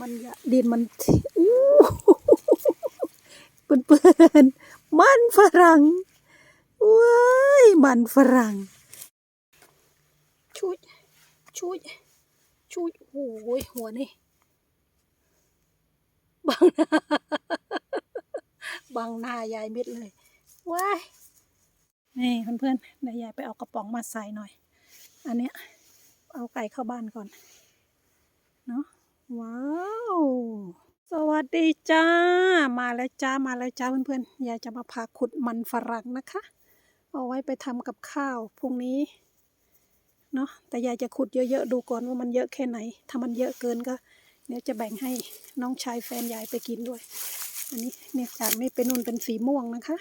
มันอย่าดินมันอู้เปื่อนเปื่อนๆมันฝรั่งว้ายมันฝรั่ง ชุยชุยชุยโอ้ยหัวนี่บังหน้าบังหน้ายายมิดเลยว้ายนี่เพื่อนๆเดี๋ยวยายไปเอากระป๋องมาใส่หน่อย อันเนี้ยเอาไก่เข้าบ้านก่อน เนาะ ว้าว สวัสดีจ้า มาแล้วจ้า มาแล้วจ้าเพื่อนๆยายจะมาพาขุดมันฝรั่งนะคะ เอาไว้ไปทำกับข้าวพรุ่งนี้ เนาะ แต่ยายจะขุดเยอะๆ ดูก่อนว่ามันเยอะแค่ไหน ถ้ามันเยอะเกินก็ เดี๋ยวจะแบ่งให้น้องชายแฟนยายไปกินด้วย อันนี้เนี่ยจากนี้เป็นนุ่นเป็นสีม่วงนะคะ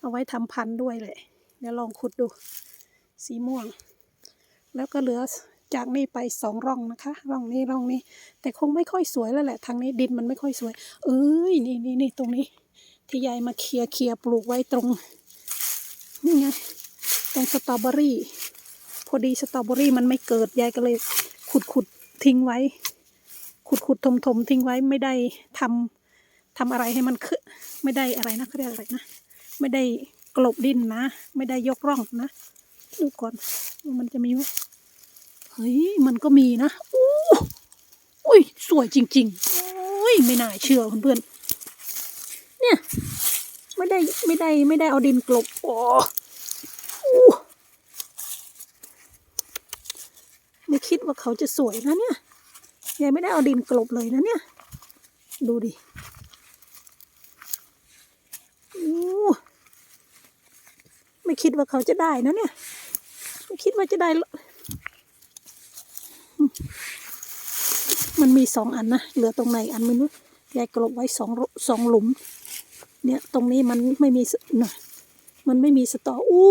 เอาไว้ทำพันธุ์ด้วยเลย เดี๋ยวลองขุดดู สีม่วง แล้วก็เหลือ จากนี้ไปสองร่องนะคะ ร่องนี้ร่องนี้ แต่คงไม่ค่อยสวยแล้วแหละทางนี้ดินมันไม่ค่อยสวย เอ้ยนี่นี่นี่ตรงนี้ ที่ยายมาเคลียร์เคลียร์ปลูกไว้ตรง นี่ไงตรงสตรอเบอรี่ พอดีสตรอเบอรี่มันไม่เกิดยายก็เลยขุดขุดทิ้งไว้ ขุดขุดถมถมทิ้งไว้ไม่ได้ทำทำอะไรให้มันขึ้นไม่ได้อะไรนะเขาเรียกอะไรนะไม่ได้กลบดินนะ ไม่ได้ยกร่องนะ ดูก่อนว่ามันจะมีไหม เฮ้ยมันก็มีนะอู้อุ้ยสวยจริงๆโอ้ยไม่น่าเชื่อเพื่อนๆเนี่ย ไม่ได้ไม่ได้ไม่ได้เอาดินกลบโอ้อู้ไม่คิดว่าเขาจะสวยนะเนี่ยยายไม่ได้เอาดินกลบเลยนะเนี่ย ดูดิอู้ไม่คิดว่าเขาจะได้นะเนี่ย ไม่คิดว่าจะได้ มันมีสองอันนะ เหลือตรงไหนอันไม่รู้ยายกลบไว้สองสองหลุม เนี่ย ตรงนี้มันไม่มีสน่ะมันไม่มีสตออู้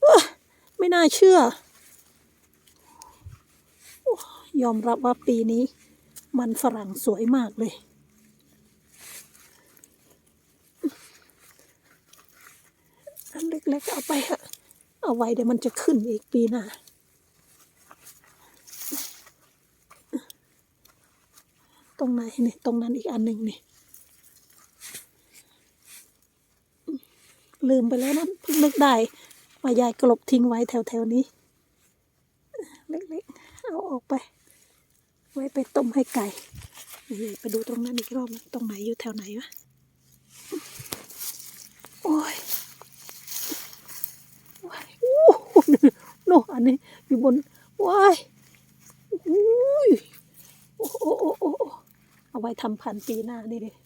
เอ้ไม่น่าเชื่อ ยอมรับว่าปีนี้ มันฝรั่งสวยมากเลย อันเล็กๆเอาไปเถอะเอาไว้เดี๋ยวมันจะขึ้นอีกปีหน้า รงไหนนี่ตรงนั้นอีกอันหนึ่งนี่ ลืมไปแล้วนะเพิ่งนึกได้ว่ายายกลบทิ้งไว้แถวๆนี้ เล็กๆ เอาออกไป ไว้ไปต้มให้ไก่ไปดูตรงนั้นอีกรอบตรงไหนอยู่แถวไหนวะโอ้ยว้ายอู้หูโนอันนี้อยู่บนว้ายอุ้ยโอ้โอ้โอ้โอ้โอ้ ไว้ทำพันธุ์ปีหน้านี่เลย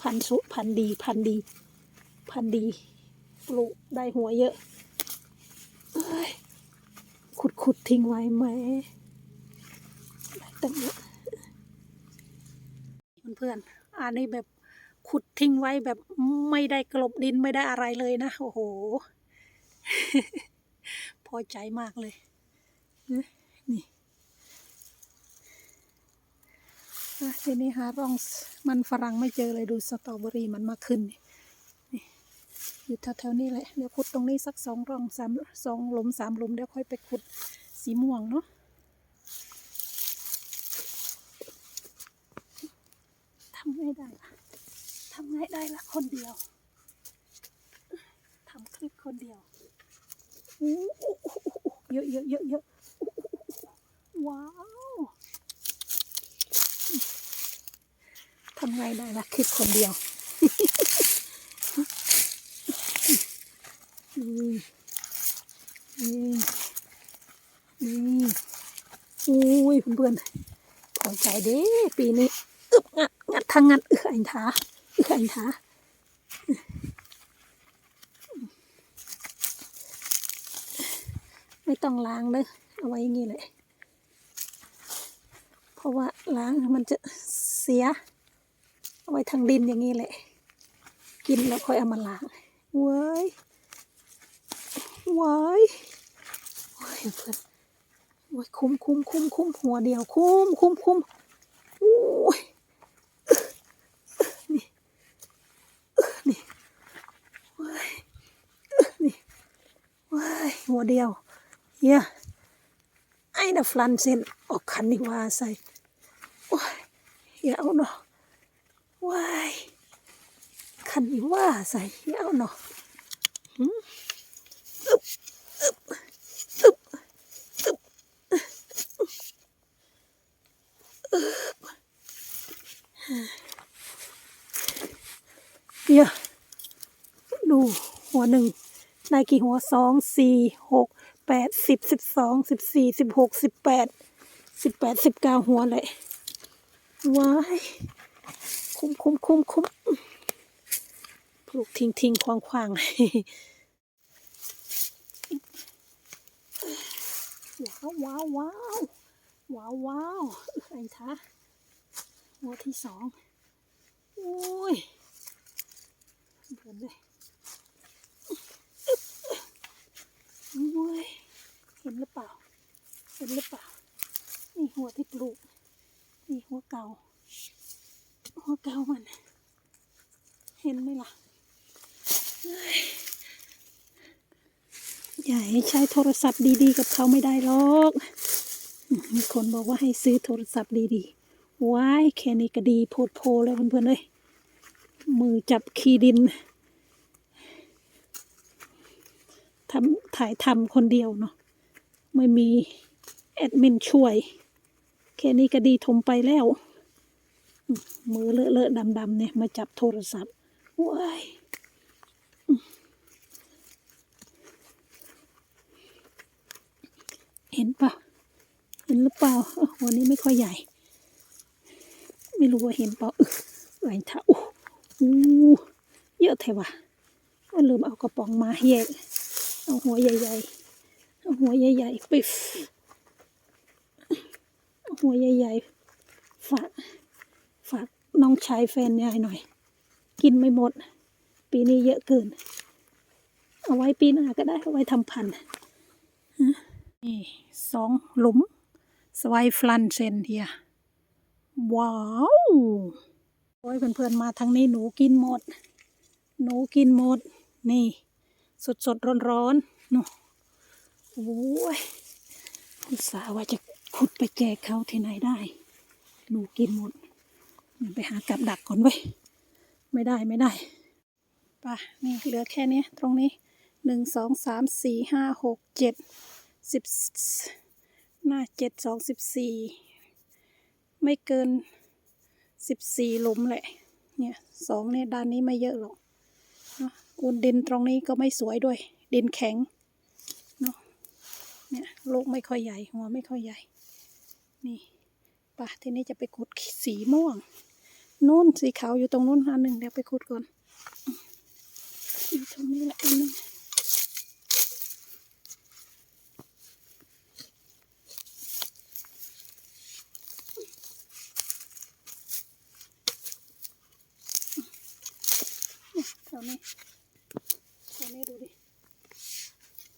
พันธุ์สุพันธุ์ดี พันธุ์ดี พันธุ์ดีปลูกได้หัวเยอะเอ้ยขุดขุดทิ้งไว้ไหมตั้งเยอะเพื่อนๆอันนี้แบบขุดทิ้งไว้แบบไม่ได้กลบดินไม่ได้อะไรเลยนะ โอ้โห พอใจมากเลยนะนี่อะ ทีนี้หาร่องมันฝรั่งไม่เจอเลยดูสตรอเบอรี่มันมาขึ้นนี่อยู่แถวๆนี้แหละเดี๋ยวขุดตรงนี้สักสองร่องสามสองหลุมสามหลุมเดี๋ยวค่อยไปขุดสีม่วงเนาะทำไงได้ล่ะทำไงได้ละคนเดียวทำคลิปคนเดียวเยอะเยอะเยอะเยอะว้าว ทำไงได้ละคลิปคนเดียวนี่นี่นี่อุ้ยเพื่อนๆพอใจเด้ปีนี้อึบงัดงัดทางงัดเอื้ออันทาเอื้ออันทาไม่ต้องล้างเลยเอาไว้อย่างนี้เลย เพราะว่าล้างมันจะเสีย เอาไว้ทางดินอย่างนี้แหละ กินแล้วค่อยเอามาล้างเว้ยเว้ยเว้ยเพื่อนว้ยคุ้มคุ้มคุ้มคุ้มหัวเดียว คุ้มคุ้มคุ้มโอ้ยนี่นี่ว้ายนี่ว้ายหัวเดียวเฮียไอ้น่ะฟลันเซนออกคันนี่ว่าใส่โอ้ยอย่าเอาเนาะ ว้ายคันนี้ว่าใส่อย่าเอาเนาะหืมอึบอึบอึบอึบอึบเดี๋ยวดูหัวหนึ่งได้กี่หัวสองสี่หกแปดสิบสิบสองสิบสี่สิบหกสิบแปดสิบแปดสิบเก้าหัวเลยว้าย คุ้มคุ้มคุ้มคุ้มปลูกทิ้งทิ้งควางควางว้าวว้าวว้าวว้าวว้าวไอ้ท้าหัวที่สองโอ้ยเบื่อเลยโอ้ยเห็นหรือเปล่า เห็นหรือเปล่า นี่หัวที่ปลูก นี่หัวเก่า หัวเกามัน เห็นไหมล่ะอย่าให้ใช้โทรศัพท์ดีๆ กับเขาไม่ได้หรอก มีคนบอกว่าให้ซื้อโทรศัพท์ดีๆ ว้ายแค่นี้ก็ดีโพดโพแล้วเพื่อนๆเลย มือจับคีย์ดินทำถ่ายทำคนเดียวเนาะ ไม่มีแอดมินช่วย แค่นี้ก็ดีทมไปแล้ว มือเลอะเลอะดำดำๆเนี่ยมาจับโทรศัพท์ว้ายเห็นปะเห็นหรือเปล่าวันนี้ไม่ค่อยใหญ่ ไม่รู้ว่าเห็นเปล่าเออไหลท่าอู้อู้เยอะแท้ว่ะว่าลืมเอากระป๋องมาแยกเอาหัวใหญ่ๆเอาหัวใหญ่ๆปิ๊ฟหัวใหญ่ๆ น้องชายแฟนยายหน่อย กินไม่หมด ปีนี้เยอะเกิน เอาไว้ปีหน้าก็ได้เอาไว้ทำพันธุ์นี่สองหลุมสไวฟลันเซนเฮียว้าวโอ้ยเพื่อนๆมาทางนี้หนูกินหมด หนูกินหมด นี่ สดสดร้อนร้อนนู่โอ้ยอุตส่าห์ว่าจะขุดไปแจกเขาที่ไหนได้ หนูกินหมด ไปหากับดักก่อนเว้ยไม่ได้ไม่ได้ป่ะนี่เหลือแค่นี้ตรงนี้หนึ่งสองสามสี่ห้าหกเจ็ดสิบหน้าเจ็ดสองสิบสี่ไม่เกินสิบสี่หลุมแหละ เนี่ยสองเนี่ยด้านนี้ไม่เยอะหรอกเนอะกูนดินตรงนี้ก็ไม่สวยด้วย ดินแข็งเนาะเนี่ยลูกไม่ค่อยใหญ่หัวไม่ค่อยใหญ่ นี่ป่ะทีนี้จะไปขุดสีม่วง นู่นสีขาวอยู่ตรงนู้นอันหนึ่งเดี๋ยวไปขุดก่อนอยู่ตรงนี้แหละอันหนึงเนี่ยแถวนี้แถวนี้ดูดิ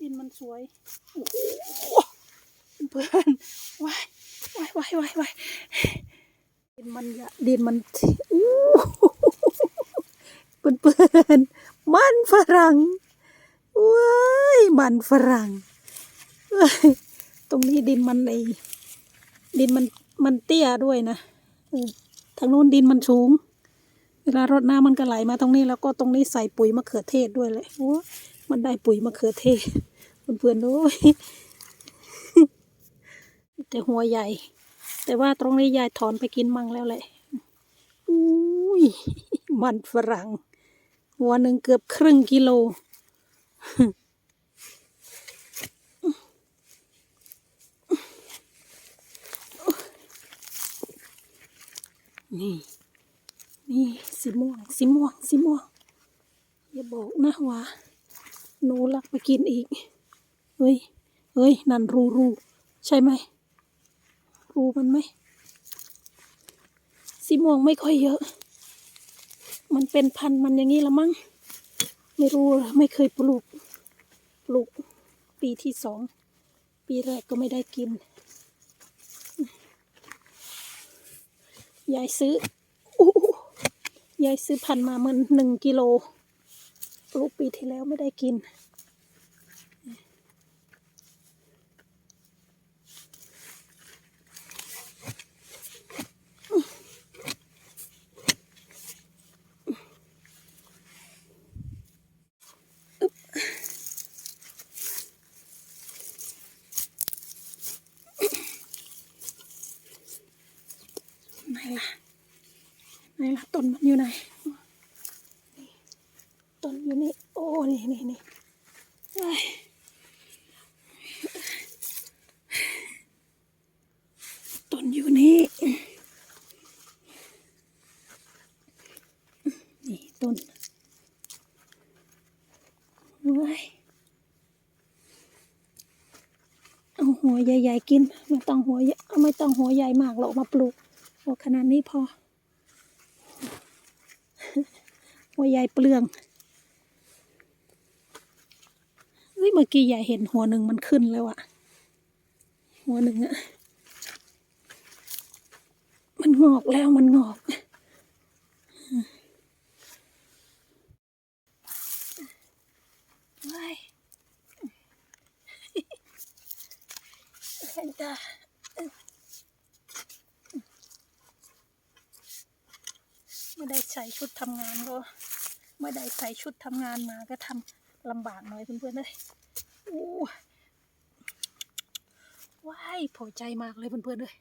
ดินมันสวยโอ้หเพื่อนว้ายว้ายว้ายว้ายว้าย ดินมันดินมันอู้เพื่อนเพื่อนๆมันฝรั่งว้ายมันฝรั่งตรงนี้ดินมันไอดินมันมันเตี้ยด้วยนะทางนู้นดินมันสูง เวลารดน้ำมันก็ไหลมาตรงนี้แล้วก็ตรงนี้ใส่ปุ๋ยมะเขือเทศด้วยเลยโอ้มันได้ปุ๋ยมะเขือเทศเพื่อนๆโอ้ยแต่หัวใหญ่ แต่ว่าตรงนี้ยายถอนไปกินมั่งแล้วแหละอุ้ย มันฝรั่ง หัวหนึ่งเกือบครึ่งกิโล นี่ นี่สีม่วงสีม่วงสีม่วง อย่าบอกนะว่าหนูลักไปกินอีก เฮ้ย เฮ้ย นั่นรูรูใช่ไหม รูมันไหมสีม่วงไม่ค่อยเยอะ มันเป็นพันธุ์มันอย่างนี้ละมั้ง ไม่รู้ไม่เคยปลูก ปลูกปีที่สอง ปีแรกก็ไม่ได้กิน ยายซื้ออู้ยายซื้อพันธุ์มามันหนึ่งกิโล ปลูกปีที่แล้วไม่ได้กิน ต้นมันอยู่ไหนต้นอยู่นี่โอ้นี่นี่นี่ต้นอยู่นี่นี่ต้นเว้ยเอาหัวใหญ่ๆกินไม่ต้องหัวไม่ต้องหัวใหญ่มากหรอกมาปลูกเอขนาดนี้พอ หัวใหญ่เปลืองเฮ้ยเมื่อกี้ยายเห็นหัวหนึ่งมันขึ้นแล้วอะหัวหนึ่งอะมันงอกแล้วมันงอกว้ายเห็นจ้า ไม่ได้ใส่ชุดทำงานก็ไม่ได้ใส่ชุดทำงานมาก็ทำลำบากหน่อยเพื่อนๆเลยอู้ว้ายพอใจมากเลยเพื่อนๆเลย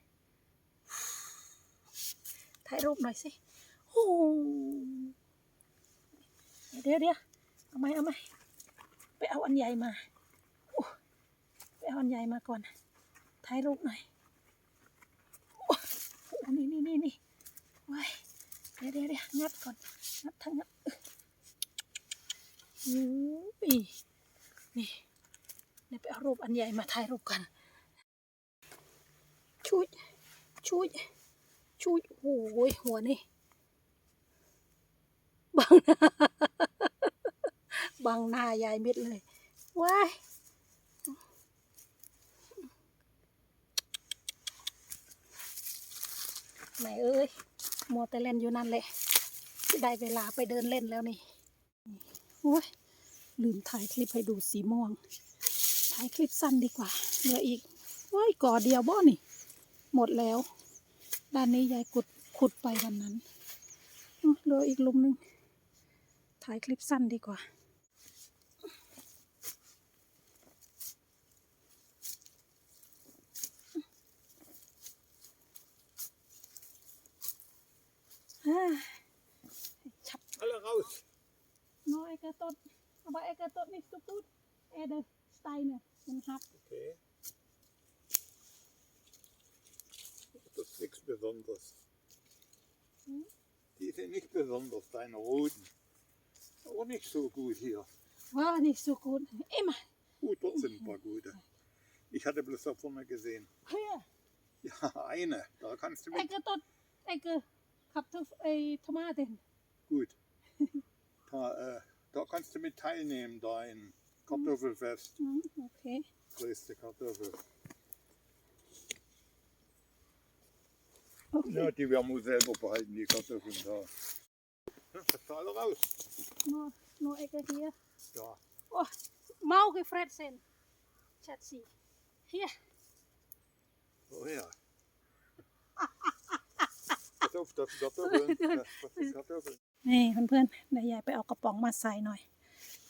ถ่ายรูปหน่อยสิโอ้เดี๋ยวเดี๋ยวเอาไหมเอาไหมไปเอาอันใหญ่มาไปเอาอันใหญ่มาก่อนถ่ายรูปหน่อยโอ้โหนี่นี่นี่นี่ว้าย ดี๋ยวเดี๋ยวเดี๋ยวงัดก่อนงัดทั้งงัดอู้ยนี่เดี๋ยวไปเอารูปอันใหญ่มาถ่ายรูปกัน ชุยชุยชุยโอ้ยหัวนี่บังหน้าบังหน้ายายมิดเลยว้ายไหนเอ้ย มัวแต่เล่นอยู่นั่นแหละได้เวลาไปเดินเล่นแล้วนี่โอ้ยลืมถ่ายคลิปให้ดูสีม่วง ถ่ายคลิปสั้นดีกว่า เหลืออีกโอ้ยก่อเดียวบ่นี่ หมดแล้ว ด้านนี้ยายกุดขุดไปวันนั้นเหลืออีกลุมหนึง ถ่ายคลิปสั้นดีกว่า dort, aber Ecke dort nicht so gut. Erde, Steine und Hack. Okay. Das ist nichts Besonderes. Hm? Die sind nicht besonders, deine Roten. Auch nicht so gut hier. War nicht so gut. Immer. Gut, dort sind ein paar gute. Ich hatte bloß da vorne gesehen. Ah, hier. Ja, eine. Da kannst du mit. Ecke dort, Ecke, ไอ้ mit. Äh, Tomaten. Gut. Da, äh, da kannst du mit teilnehmen, da in Kartoffelfest. Hm, okay. Größte Kartoffel. okay. Ja, die werden wir selber behalten, die Kartoffeln da. Ja, das ist alle raus. Nur, nur Ecke hier. Ja. Oh, mau gefressen. Schatzi. Hier. Oh ja. Pass auf, das sind Kartoffeln. Das sind Kartoffeln. นี่เพื่อนๆเดี๋ยวยายไปเอากระป๋องมาใส่หน่อย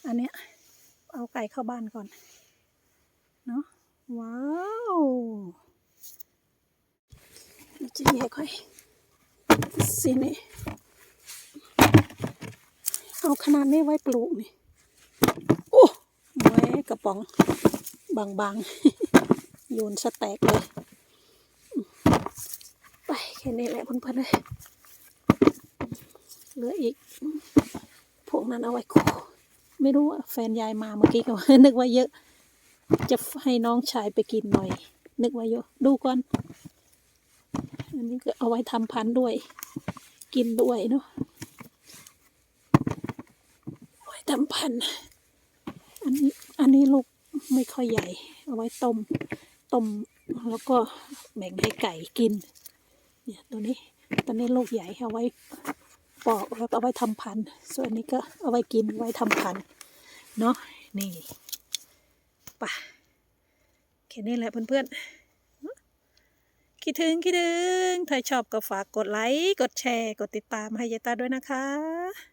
อันเนี้ยเอาไก่เข้าบ้านก่อน เนาะว้าวเดี๋ยวจะแยกค่อยสินี่เอาขนาดนี้ไว้ปลูกนี่โอ้แหวกระป๋องบางๆโยนสแต็กเลย ไปแค่นี้แหละเพื่อนๆเลย เหลืออีก พวกนั้นเอาไว้คู่ไม่รู้ว่าแฟนยายมาเมื่อกี้ก็นึกว่าเยอะ จะให้น้องชายไปกินหน่อย นึกว่าเยอะ ดูก่อน อันนี้ก็เอาไว้ทำพันธุ์ด้วย กินด้วยเนาะเอาไว้ทำพันธุ์อันนี้อันนี้ลูกไม่ค่อยใหญ่ เอาไว้ต้ม ต้มแล้วก็แบ่งให้ไก่กิน เนี่ยตัวนี้ ตอนนี้ลูกใหญ่เอาไว้ ปอกแล้วเอาไว้ทำพันธุ์ส่วนนี้ก็เอาไว้กินไว้ทำพันธุ์เนาะนี่ไปะแค่นี้แหละเพื่อนๆคิดถึงคิดถึงถ้าชอบก็ฝากกดไลค์กดแชร์ กดติดตามให้ยายตาด้วยนะคะ